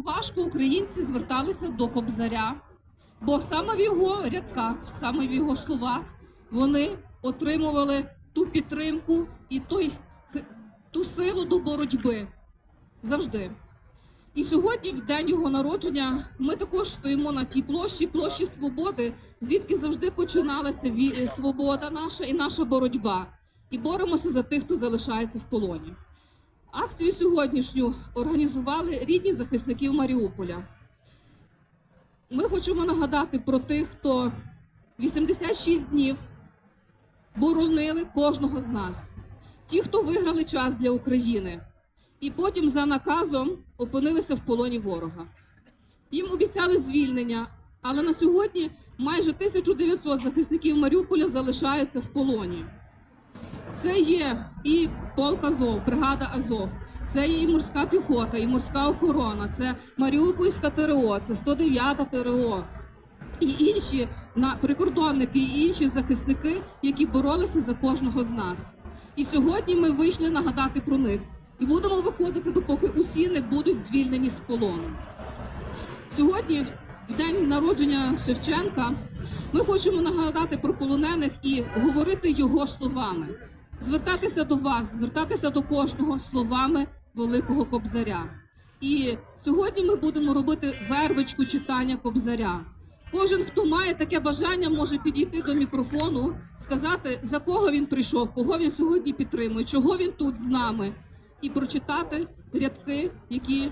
важко українці зверталися до Кобзаря, бо саме в його рядках, саме в його словах вони отримували ту підтримку і той, ту силу до боротьби завжди. І сьогодні, в день його народження, ми також стоїмо на тій площі, площі свободи, звідки завжди починалася свобода наша і наша боротьба. І боремося за тих, хто залишається в полоні. Акцію сьогоднішню організували рідні захисників Маріуполя. Ми хочемо нагадати про тих, хто 86 днів боронили кожного з нас. Ті, хто виграли час для України, і потім за наказом опинилися в полоні ворога. Їм обіцяли звільнення, але на сьогодні майже 1900 захисників Маріуполя залишаються в полоні. Це є і полк Азов, бригада Азов, це є і морська піхота, і морська охорона, це Маріупольська ТРО, це 109 ТРО, і інші на прикордонники, і інші захисники, які боролися за кожного з нас. І сьогодні ми вийшли нагадати про них. І будемо виходити, допоки усі не будуть звільнені з полону. Сьогодні, в день народження Шевченка, ми хочемо нагадати про полонених і говорити його словами, звертатися до вас, звертатися до кожного словами великого кобзаря. І сьогодні ми будемо робити вервичку читання кобзаря. Кожен, хто має таке бажання, може підійти до мікрофону, сказати, за кого він прийшов, кого він сьогодні підтримує, чого він тут з нами, і прочитати рядки, які